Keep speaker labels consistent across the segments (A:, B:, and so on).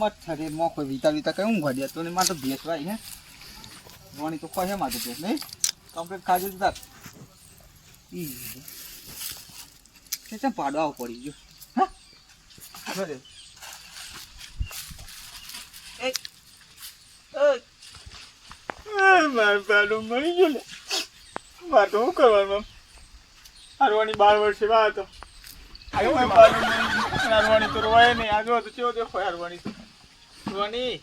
A: મચ્છર એ મોકો વિતા વિતા કઈ ઊંઘવા દે. તો ને તો ભેસ ભાઈ હે. વણી તો ખોહે માં તો ભેસ નહીં? કમ્પ્લીટ ખાજો જ તાર. ઈ તે પાડો આવો પડી ગયો? હા? આગળ એ.
B: મારું પાડું મળી ગયો ને. મારે તો શું કરવાનું હારવાની બાર વર્ષે વા હતો. મારું હારવાની તો રોવાય નહીં. આગળ તો ચેવો દેખો હારવાની તો. રોવાની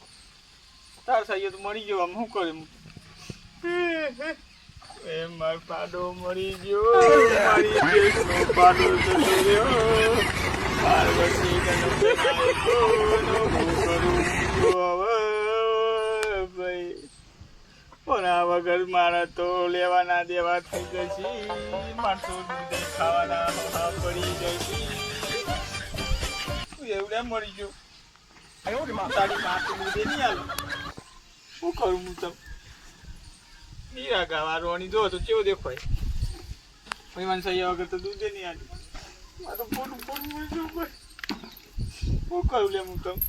B: તાર સૈયદ મળી ગયો, આમ શું કર્યું એ મારો પાડો મળી ગયો. મારી દેશનો પાડો જતો રહ્યો. કરું? ભાઈ. પણ આ વગર મારા તો લેવાના દેવા થઈ જશે. માણસો ખાવાના પડી જશે. એવડે મરી ગયો. દૂધે નહીં આવે શું કરું હું તમ નીરા ગાવા રોણી તો કેવો દેખાય પછી મને વગર તો દૂધે નહીં આવે મારું પોટું પોટું મળી ગયું ભાઈ શું કરું લે હું તમ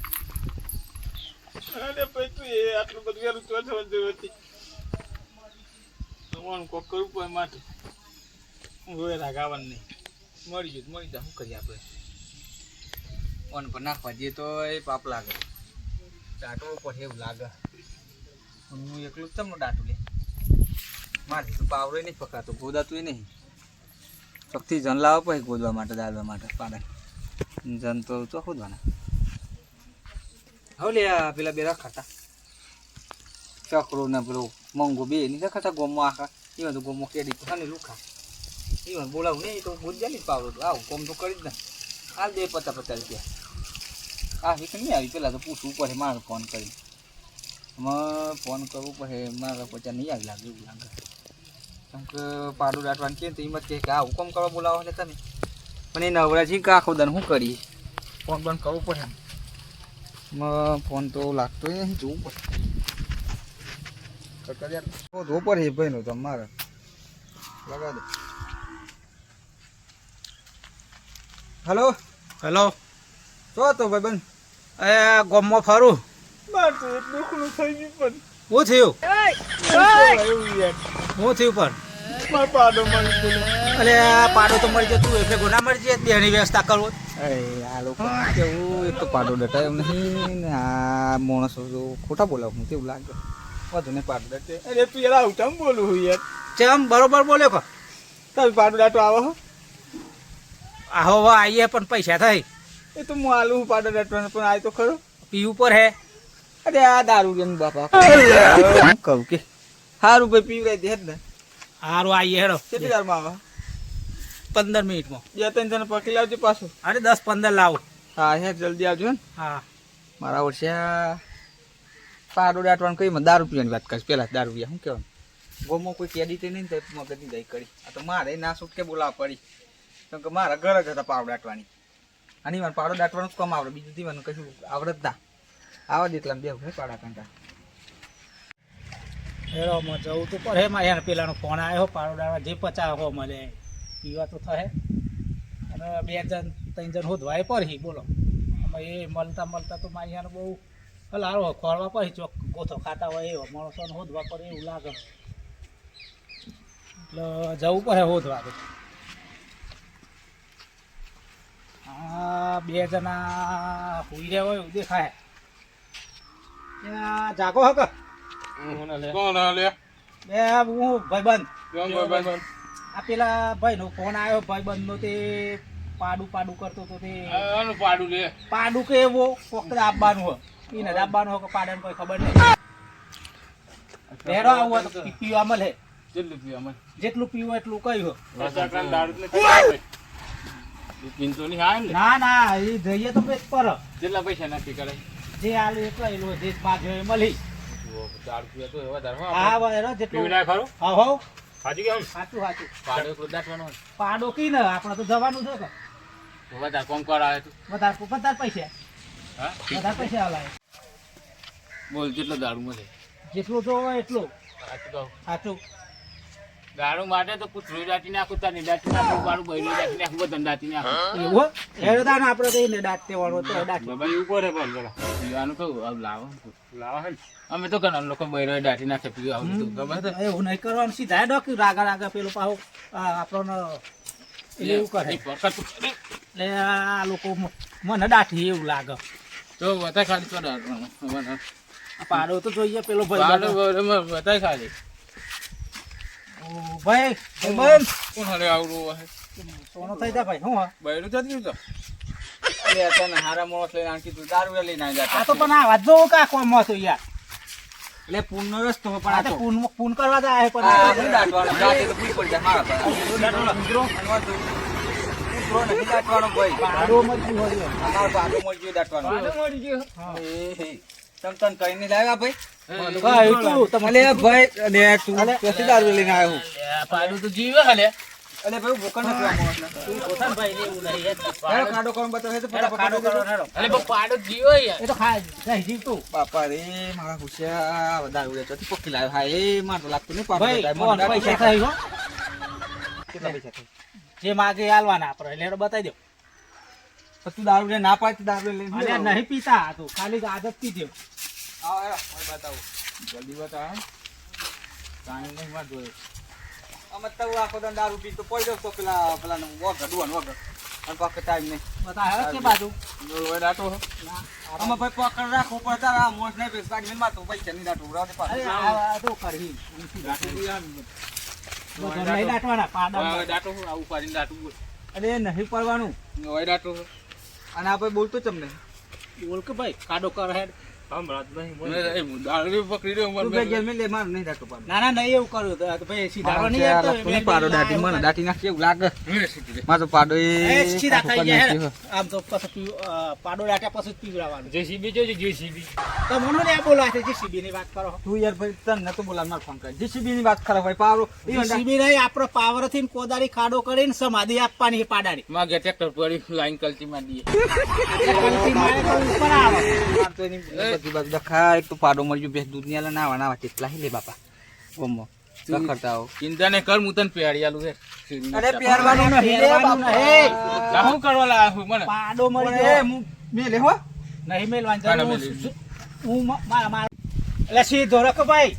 B: અરે ભાઈ તું એ આટલું બધું વહેલું તો જરૂર હતી તમારું કોક કરવું પડે માટે હું રોય ગાવાનું નહીં મળી ગયું મળી જાય શું કરીએ આપણે
A: ઓન પર નાખવા જઈએ તો એ પાપ લાગે. ડાટો પડે એવું લાગે. હું એકલું જ તમને ડાટું લે. મારે તો પાવડો નહીં પકાતો ગોદાતું નહીં. ચોકથી જન લાવવા પછી ગોદવા માટે, દાળવા માટે, પાડા. જન તો ચો ખોદવાના. હવે લે પેલા બે રખાતા. ચકરો ને પેલો મંગો બે નહીં રખાતા, ગોમો આખા. એમાં તો ગોમો કેડી તો ખાને લુખા. એમાં બોલાવું નહીં તો ગોદ જાય પાવરો તો આવું કોમ તો કરી જ ને. હાલ દે પચાસ પચાસ રૂપિયા. આ વીક નહીં આવી? પેલા તો પૂછવું પડે, મારે ફોન કરી એમાં ફોન કરવું પડે, મારે પચાસ નહીં આવી લાગે એવું લાગે. કેમ કે પાડું દાટવાનું કે તો એમ કહે કે આ હુકમ કરવા બોલાવો છે તમે. પણ એ નવરાજી કે આખો શું કરી ફોન બંધ કરવું પડે એમ. ફોન તો લાગતો નહીં, જોવું પડે. જોવું પડે ભાઈનો તમારે મારે. લગા દે હલો
B: હેલો.
A: તો તો ભાઈ બન
B: એ ગોમમાં ફરું. મારે તો દુખનું થઈ ગયું
C: શું થયું?
B: પણ હું યાર?
C: હું થયું પણ?
B: પાડો મળી
C: અરે આ પાડો તો મળી જતું એટલે ગુના મળી જાય બેની વ્યવસ્થા કરવો
A: આ લોકો કેવું એક તો પાડો ડટાય એમ નહીં આ માણસો જો ખોટા બોલાવ હું કેવું લાગે? વધુ ને પાડો ડટે
B: અરે તું આવું કેમ બોલું હું યાર?
C: ચમ બરોબર બોલ્યો કો.
B: તમે પાડો ડાટો આવો હો.
C: આહો હવે આવીએ પણ પૈસા થાય.
B: એ તો હું આલુ પાડો દાટવાનો પણ આય તો ખરો.
C: પીવું પર હે.
A: અરે આ દારૂ રે બાપા. કહું કે? સારું ભાઈ પીવરાય દે ને
C: સારું આવીએ હેડો.
A: કેટલી દારમાં આવે?
C: પંદર મિનિટમાં.
B: બે ત્રણ જણ પકડી લાવજો પાછું.
C: અરે દસ પંદર લાવો.
A: હા હે જલ્દી આવજો ને
C: હા.
A: મારા વર્ષે પાડો દાટવાનું કઈ દારૂ પીવાની વાત કરીશ. પેલા દારૂ પીવા શું કહેવાનું? ગોમો કોઈ કેદી નહીં મગજની દઈ કરી. આ તો મારે ના છૂટકે બોલાવા પડી. કેમ કે મારા ઘર જ હતા પાવડો દાટવાની. આની મને પાડો દાટવાનું કમ આવડે. બીજું દીવાનું કશું આવડત ના. આવા જ એટલા બે ભાઈ પાડા કાંટા.
C: હેરોમાં જવું તો પડે. માં યાર પેલાનો ફોન આવ્યો પાડો દાડવા જે પચાવ હો મને પીવા તો થશે. અને બે જણ, ત્રણ જણ હોદવાય પડે. બોલો. એ મળતા મળતા તો મારી યાર બહુ હલારો ખોરવા પડે. ચોક ગોથો ખાતા હોય એવો માણસોને હોધવા પડે એવું લાગે. એટલે જવું પડે હોદવા તો આ બે જણા હુઈ રહ્યા હોય એવું દેખાય. ત્યાં જાગો હક
B: કોણ લે
C: બે હું ભાઈબંધ. આ પેલા ભાઈનો ફોન આવ્યો ભાઈબંધનો તે પાડું પાડું કરતો તો તે
B: પાડું લે.
C: પાડું કે એવો ફક્ત આપવાનું હોય. એને જ આપવાનું હોય કે પાડાને કોઈ ખબર નહીં. ભેરો આવું હોય તો પીવા મળે.
B: જેટલું પીવા મળે.
C: જેટલું પીવું એટલું કહ્યું
B: પીનતો નહીં ની હા
C: ના? ના એ જઈએ તો પેટ પર.
B: કેટલા પૈસા નક્કી કરે?
C: જે આલુ એટલા એલો જે પાંચ એ મળી.
B: દારૂ પીવા તો વધારે
C: હા બરાબર જેટલું
B: પીવું ના
C: હા હો.
B: સાચું કેમ
C: સાચું સાચું.
B: પાડો દાટવાનો
C: પાડો કી ને આપણે તો જવાનું છે કે.
B: તો વધારે કોમ કરાવે તું.
C: વધારે વધારે પૈસા.
B: હા?
C: વધારે પૈસા હલાય
B: બોલ કેટલો દારૂ મળે?
C: જેટલું જોવો એટલું.
B: સાચું
C: સાચું.
B: દારૂ માટે તો કૂતરું દાટી નાખું તારી દાટી નાખું મારું બૈરું દાટી નાખું બધા દાટી નાખું.
C: એવું આપણે તો એને તો
B: બોલ બોલો?
D: પીવાનું લાવો.
B: લાવો હે
D: અમે તો ઘણા લોકો બૈરો દાટી નાખે પીવું આવું બધું ખબર છે
C: એવું નહીં કરવાનું સીધા ડોકી રાગા રાગા પેલો પાહુ આપણો એટલે એવું કરે. એટલે આ લોકો મને દાઠી એવું લાગે.
D: તો વધારે ખાલી તો મને.
C: પાડો તો જોઈએ પેલો ભાઈ
D: પાડો
C: બધો.
D: ખાલી.
C: ભાઈ ભાઈ
D: કોણ હાલે આવડું હે
C: સોનો થઈ જા ભાઈ હું હા?
D: બૈરું જતી તો
A: અરે તને હારા માણસ લઈને આણ કીધું દારૂ લઈને
C: આ
A: જતા
C: તો પણ આ વાત જોવું કા કોમ હતું યાર.
A: એટલે પૂનનો રસ્તો પણ
C: આ
A: આ
C: તો પૂન પૂન કરવા જાય
A: આ
C: પણ
A: નહીં દાટવાનો દાટે તો પૂરી પડી જાય મારા પર. કૂતરો મિત્રો. નથી દાટવાનો ભાઈ.
C: પાડો મજબૂત હોય
A: અમારો પાડો મળી ગયો દાટવાનો.
D: પાડો મળી ગયો
A: એ તમ તન કરીને લાવ્યા ભાઈ?
C: ભાઈ તું તમે
A: ભાઈ અલે તું ક્યાંથી દારૂ લઈને આવ્યો
D: આ પાડું તો જીવે હાલે
A: અલે. ભાઈ ભૂખણ નથી આ માણસને.
C: પોતાના ભાઈ ને એવું નહીં
A: તો કરી
C: હેડો.
D: પાડો જીવે યાર
C: એ તો ખા જાય જીવ તું.
A: બાપા રે મારા હુશિયા દારૂ લે ચોથી પક્કી લાવ્યો હા એ મારે તો લાગતું નહીં પાડો
C: ભાઈ
A: બતાવે. મને
C: કોણ
A: દારૂ
C: પૈસા થઈ હો.
A: કેટલા પૈસા થાય?
C: જે માગે એ હાલવાના આપણે એટલે બતાવી દો.
A: તો તું દારૂ લે ના પાડતી દારૂ લઈને
C: નહીં પીતા. તું તો ખાલી આદત પીધો
A: આવો, બતાવું.
D: જલ્દી બતાવ કાંઈ નહીં માં જોયે
A: અમે તો આખો દાડો દારૂ પી તો પડી જાવ તો પેલા પેલા વગર ડુવાન વગર. અને ટાઈમ નહીં.
C: બતાવે કે બાજુ?
A: અમે ભાઈ પકડ રાખો તારા આ મોસ નહીં પેસ ગાડી મારતો પૈસા નહીં દાટું રાવ દે પાછું
C: આ તો કરી નહીં પાડા
D: આવું પાડીને
A: અરે નહીં પડવાનું
D: ઓય દાટો
A: અને આ ભાઈ બોલતો તમને.
C: બોલ કે ભાઈ કાડો કર હેડ.
D: એ દારૂ પકડી રહ્યો
A: તું બે ઘેર મેં લે માર નહીં દાટો પાડો.
C: ના ના નહીં એવું કર્યું તો આ તો ભાઈ સીધા નહીં
A: મારા
C: યાર તો
A: નહીં પાડો દાટી મને દાટી નાખી એવું લાગે.
D: મને
A: મારો તો પાડો એ
C: એ સીધા થઈ જાય હેડ.
A: નાખ્યો.
C: આમ તો પછી પીવ- પાડો દાટ્યા પછી જ
D: જેસીબી જેસીબી.
C: તો મને ને બોલવા છે ની વાત કરો.
A: તું યાર ભાઈ તને નતો બોલાવ ફોન કર. જીસીબી ની વાત ખરાબ ભાઈ પાવરો
C: થી ને કોદારી ખાડો કરીને સમાધિ આપવાની છે પાડાની.
D: માં ગયા ટ્રેક્ટર પડી લાઈન કલચી માં દઈએ.
C: કલથી મારે ઉપર આવે.
A: એની બાજુ દખા એક તો પાડો મળી બેસ દૂધની નાવા નાવા તેટલા હી લે બાપા. ઓમો દખડતા આવો
D: ચિંતા ને કર હું તને આલું હે.
A: અરે પેરવાનું નહીં લે બાપા.
C: હે
D: શું કરવા લાયા હું મને.
C: પાડો મળી
A: હું મેં લે હો.
C: નહીં
D: મેલ.
C: વાંચા હું- હું મારા મારા. એટલે સીધો રખો ભાઈ.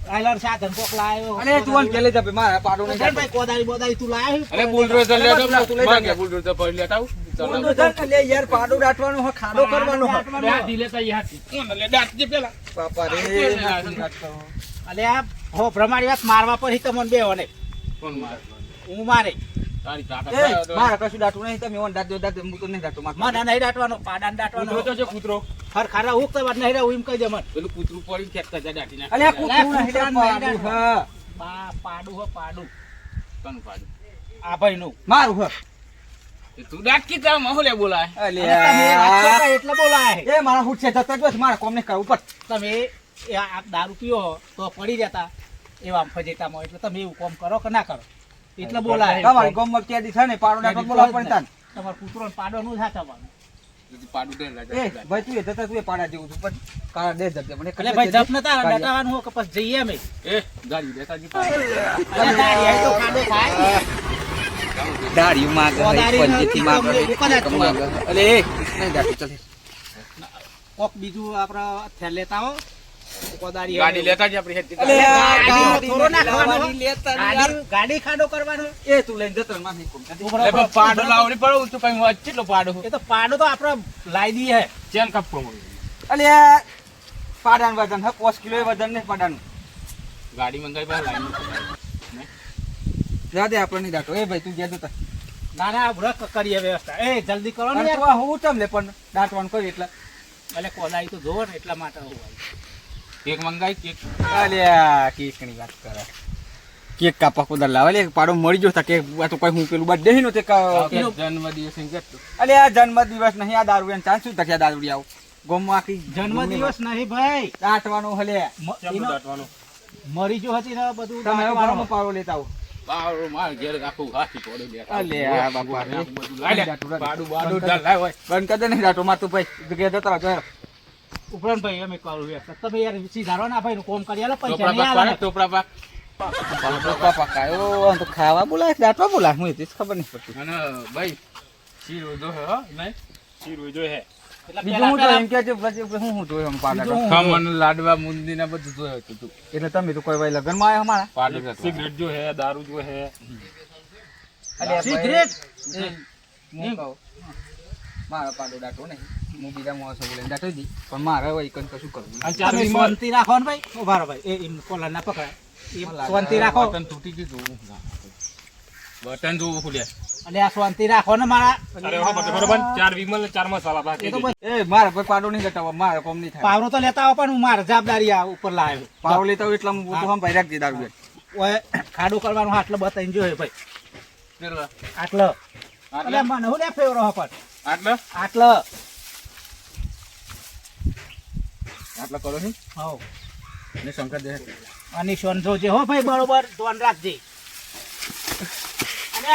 C: સાધન કોક લાયો.
A: અરે તું કે પેલે જાપે મારા પાડો નહીં
C: ભાઈ કોદાળી કોદારી બોદારી તું લાયો
D: અરે બુલડોઝર લેતો
A: તું લઈ જા.
D: બુલડોઝર પડી લેતા આવું. ચાલો.
A: બુલડોઝર લે યાર પાડો દાટવાનો હો ખાડો કરવાનો હો.
D: દાંતી લેતા ઈ લે દાંતી પેલા.
A: બાપા રે
C: અલે આ હો પ્રમાણી વાત મારવા પર હી તમને બે ને
D: કોણ મારે?
C: હું મારે.
D: તો-
A: કશું નહીં તમે ઓન દાટ દો દાટ હું તો નહીં દાટું માર
C: નહીં દાટવાનો
D: તો છે કૂતરો.
C: હર ખારા હું કરવા નહીં રહું એમ કહી દે મને.
D: પેલું કૂતરું પડી
A: કૂતરું નહીં પાડું હા.
C: બા પાડું હો પાડું.
D: કોનું પાડું?
C: આ ભાઈ નું
A: મારું હો.
D: તું દાંત કીધા મહોલે બોલાય.
A: અલે
C: એટલે બોલાય.
A: એ મારા હુટ છે જતા બસ મારા કોમ ને કરવું
C: તમે એ દારૂ પીઓ તો પડી જતા. એવા ફજેતામાં એટલે તમે એવું કોમ કરો કે ના કરો? એટલે બોલાય.
A: તમારી ગોમમાં ક્યાંથી છે ને પાડો દાટો બોલાવ પણ તાન.
C: તમારે કૂતરો ને પાડો નું સાચવવાનું
D: પછી પાડું દે રાજા
A: ભાઈ તું એ જતા તું એ પાડા જેવું છું પણ કાળા દે જતે મને
C: એટલે ભાઈ જપ નતા ડટાવાનું હો કે પછી જઈએ અમે?
D: એ ગાડી દેતા જી
C: અરે તો ખાડો થાય
A: દાઢી માગે પંચેતી માગે એકમ માગે. અલે એ નહીં દાઢી ચાલે.
C: કોક બીજું આપડે થેલ લેતા હો.
D: ગાડી લેતા જ આપણી હેતી
A: અલે આ
C: ગાડી થોડો નાખવાનો.
A: ગાડી લેતા નહીં યાર.
C: ગાડી ગાડી ખાડો કરવાનો.
A: એ તું લઈને જતો
D: પાડો લાવડી પડો તું કઈ કેટલો પાડો
C: એ તો પાડો તો આપડે લાવી દઈએ.
D: ચેન કપકો મળી
A: અલે પાડાન વજન હે પાંચ કિલો વજન ને પાડાનું.
D: ગાડી મંગાવી પાસે લાઈન
A: જા દે આપણે નહીં એ ભાઈ તું ગયા જતા.
C: ના ના બ્રક કરીએ વ્યવસ્થા. એ જલ્દી કરો ને યાર.
A: હું લે પણ દાટવાનું કરી એટલે.
C: એટલે કોલાઈ તો જોવો ને એટલા માટે હું
D: કેક મંગાઈ કેક?
A: અલે કેકની વાત કરે. કેક કાપા કુદર લાવે લે પાડો મળી ગયો તા કેક. આ તો કોઈ હું પેલું બર્થડે નો તે જન્મદિવસ
D: જન્મ દિવસ એમ
A: અલે આ જન્મદિવસ નહીં આ દારૂ એમ. ચાન્સ શું તક આ દારૂ આવું? ગોમમાં આખી
C: જન્મદિવસ નહીં ભાઈ.
A: દાટવાનો હલે
C: એનો મરી જો હતી ને બધું
A: તમે મારો
C: દાટવાનું.
A: પાડો લેતા આવો.
D: પાડો માર ઘેર આખું હાથી પડે
A: અલે આ બાપા રે.
D: બધું લાઈ લે. પાડું બાડું
A: બંધ કરી દે નહીં દાટો માર તું ભાઈ જગ્યાએ જતા રહો
C: ઉપરાંત ભાઈ અમે કરું વ્યવસ્થા તમે યાર સીધારો ના ભાઈ કોમ કરી આલો પૈસા નહીં
D: પાક
C: આલે
D: ટોપરા પાક.
A: આમ તો ખાવા બોલાય કે બોલા બોલાય હું એ જ ખબર નહીં પડતી.
D: અને ભાઈ શીરો જો હે હો નહીં?
B: શીરું જો હે
A: બીજું હું તો એમ કે છે પછી હું હું જોયું પાડા
C: બીજું
D: લાડવા મુંદી ને બધું જોયું હતું તું.
A: એટલે તમે તો કોઈ ભાઈ લગ્નમાં આવ્યા અમારા?
D: પાડો
B: સિગરેટ જો હે દારૂ જો હે.
C: સિગરેટ?
A: હું કહું, મારા પાડો દાટો નહીં. હું બીજા માણસો બોલાવીને દાટો દી પણ મારે હવે એકન કશું કરવું
B: અને ચાર
C: શાંતિ રાખો ને ભાઈ. ઊભા ભાઈ. એ એમ કોલર ના પકડાય. શાંતિ રાખો.
D: તૂટી ગયું બટન જોવું ખુલ્યા
C: અલે આ શાંતિ રાખો ને મારા.
B: અરે હો બટન બરોબર. ચાર વિમલ ચાર મસાલા બાકી
C: ભાઈ
A: એ મારે કોઈ પાડો નહીં ગટાવો મારે કોમ નહીં થાય.
C: પાવરો તો લેતા આવો પણ હું મારે જવાબદારી આ ઉપર લાવ્યો.
A: પાવરો લેતા હોય એટલે હું તો હમ ભાઈ રાખજે દારૂ
C: ઓય ખાડું કરવાનું આટલો બતાવીને જોયો ભાઈ.
D: કેટલા?
C: આટલો. અલે મને હું લે ફેવરો હો પણ?
D: આટલો?
C: આટલો.
A: આટલો કરો નહીં
C: હવ.
D: ને શંકર દે.
C: અને સોન જોજે હો ભાઈ બરોબર. ધ્યાન રાખજે.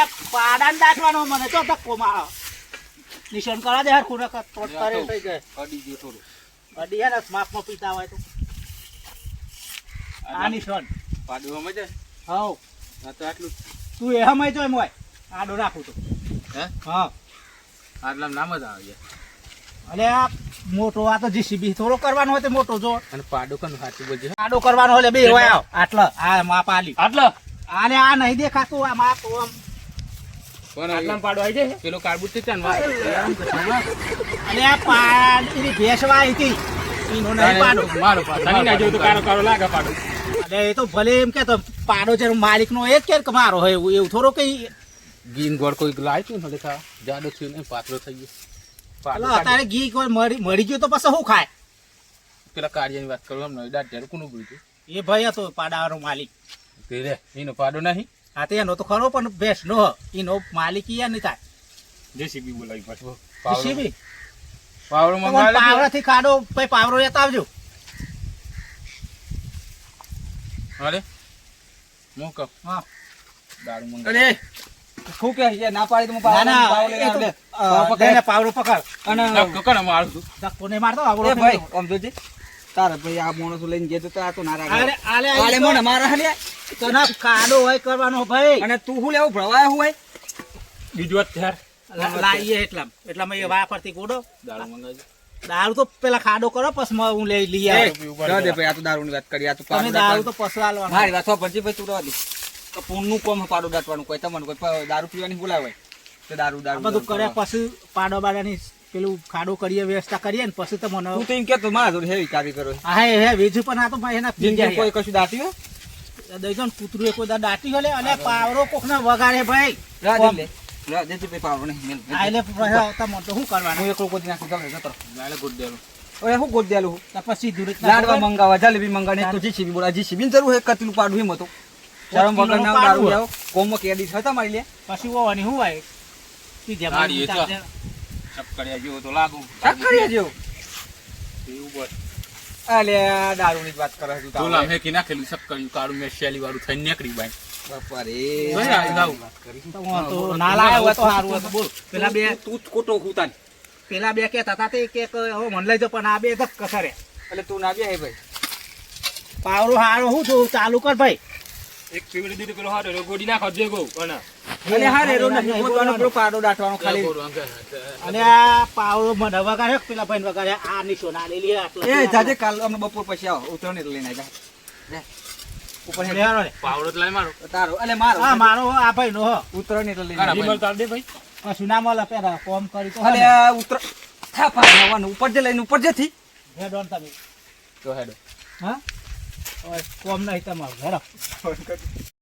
C: આ પાડાને દાટવાનો મને તો ધક્કો મારો. નિશાન કરા દે હરખું નકર તોડ તારે થઈ જાય.
D: અડી ગયું થોડું.
C: અડી હે ને માપમાં પીતા હોય તો. આ નિશાન.
D: પાડું સમજે
C: હવ.
D: હા તો આટલું
C: તું એ હમાય જોય મોય. આડો રાખું તો.
D: હે?
C: હા.
D: આટલા નામ જ આવે. છે.
C: આ મોટો આ તો જીસીબી થોડો કરવાનો હોય તો મોટો જો.
D: અને પાડું કનું સાચું બોલજે.
C: આડો કરવાનો હોય બે હોય આટલો. આ માપ આલી.
B: આટલા?
C: આને આ નહીં દેખાતું આ માપ આમ
B: આટલા પાડો આવી જાય.
D: પેલો કાર્બુટ ચાન
C: અને આ પાડ એની ભેંસ હતી. એનો નહીં પાડો.
D: મારો પાડો
B: તને ના જેવું તો કારો કારો લાગે પાડો.
C: અરે એ તો ભલે એમ કે તો પાડો છે માલિક નો એ જ કે મારો હોય એવું એવું થોડો કઈ.
D: ગીન ગોળ કોઈ તું ને ખા જાડો થયું ને પાતળો થઈ ગયો.
C: અત્યારે ઘી કોઈ મળી મળી ગયું તો પછી શું ખાય?
D: પેલા કાર્યની વાત કરું એમ નહીં ત્યારે કોનું ભૂલ્યું
C: એ ભાઈ હતો પાડાવાનો માલિક.
D: તે રે એનો પાડો નહીં.
C: હા તો એનો તો ખરો પણ બેસ્ટ નો એનો માલિક ઈ નહીં થાય
B: જેસીબી બોલાવી પાછો.
C: જેસીબી?
D: પાવરો
C: પાવડો
D: પાવરા
C: થી કાઢો ભાઈ પાવડો લેતા આવજો.
D: અરે હું કહું?
C: હા.
D: દારૂ મંગાવે.
A: અરે શું કે? ના પાડી તો હું પાવડો લઈને
C: એ તો,
A: પાવડો પકડ.
C: લઈને પાવડો પકડ.
A: અને
D: ધક્કો મારું છું
C: ધક્કો નહીં મારતો આવડો
A: ભાઈ આમ જોજે. તારે ભાઈ આ માણસો લઈને જે તો આ તો ના રાખે.
C: આલે આલે
A: આલે મને મારા હાલે.
C: તને કાડો હોય કરવાનો ભાઈ.
A: અને તું શું લેવું? ભળવાય હોય
B: બીજું અત્યાર
C: લાવીએ એટલા એટલામાં. એ વાપરતી ગોડો
D: દારૂ મંગાવી
C: દારૂ તો પેલા ખાડો કરો પછી હું લઈ લઈ
A: આવ્યો દે ભાઈ આ તો દારૂની વાત કરી આ તો
C: તમે
A: પાડો
C: દારૂ તો પછી હાલવાનો.
A: મારી વાત સાંભળજે ભાઈ તું દે તો પૂનનું કોમ પાડો દાટવાનું કોઈ તમને કોઈ દારૂ પીવાની બોલાવે હોય તો દારૂ દારૂ
C: બધું કર્યા. પછી પાડો બાડાની પેલું ખાડો કરીએ વ્યવસ્થા કરીએ ને પછી તો મને
A: તું તો એમ કેતો મારા જોડે હેવી કારી કરો
C: હા હે હે બીજું પણ આ તો એના
A: કોઈ કશું દાટ્યું
C: દઈ દો ને કૂતરું કોઈ દા દાટી હલે અને પાવરો કોક ના વગાડે ભાઈ.
A: રાહ દે લે. રાહ દે તે પાવરો પાવડો નહીં મેલ, મેલ.
C: આ એટલે પછી આવતા મને તો શું કરવાનું?
A: હું એકલો ગોદી નાખી દઉં જતો
D: લાલે ગોડ દેલું.
A: હવે હું ગોડ દેલું
C: તપસી પછી દૂર
A: લાડવા? મંગાવા જલેબી મંગાને તો જીસીબી બોલા જીસીબી જરૂર હે કતલું પાડું એમ હતું. શરમ વગર ના દારૂ. જાવ કોમમાં કેદી હતા મારી લે.
C: પછી ઓવાની શું
D: આય તી.
C: ચાલશે.
D: ચપકડિયા જેવો તો લાગુ.
A: સાકરિયા જેવો?
D: એવું બોલ.
A: અલે દારૂની જ વાત કરે છે તું
D: તોલા કી નાખેલું સપકડિયું કાળું મેં શેલી વાળું થઈ નીકળી
C: બોલ પેલા બે
A: તું જ ખોટો ખૂતાન
C: પેલા બે કહેતા હતા તે કે મન મને લઈ જાઓ પણ આ બે ધક્કા કરે.
A: એટલે તું ના બે હે ભાઈ.
C: પાવરો હારો હું છું ચાલુ કર ભાઈ.
B: એક પીવડી દીધું પેલો હારો ગોડી નાખો જે ગો અને
A: અને હા રે રો
C: નહીં,
A: નથી પોતાનો પેલો પાડો દાટવાનો ખાલી.
C: અને આ પાવડો મને વગાડ્યો પેલા ભાઈ વગાડે આ નિશો ના લઈ લે આટલો
A: એ જાજે કાલ અમે બપોર પછી આવો ઉતરણ એટલે લઈને આવ્યા ઉપર હે
C: લેવાનો ને.
D: પાવડો તો લઈ મારો.
A: તારો એટલે મારો.
C: હા મારો આ ભાઈ નો હો.
A: ઉતરણ એટલે લઈને
D: કાના
A: આવી.
B: તાર દે ભાઈ.
C: કશું ના મળે પેલા કોમ કરી તો
A: અલે ઉતર. થા નવાનું ઉપર જે લઈને ઉપર જેથી
C: હેડો તમે.
D: તો હેડો.
C: હા? કોમ નહીં તમારું. હેડો.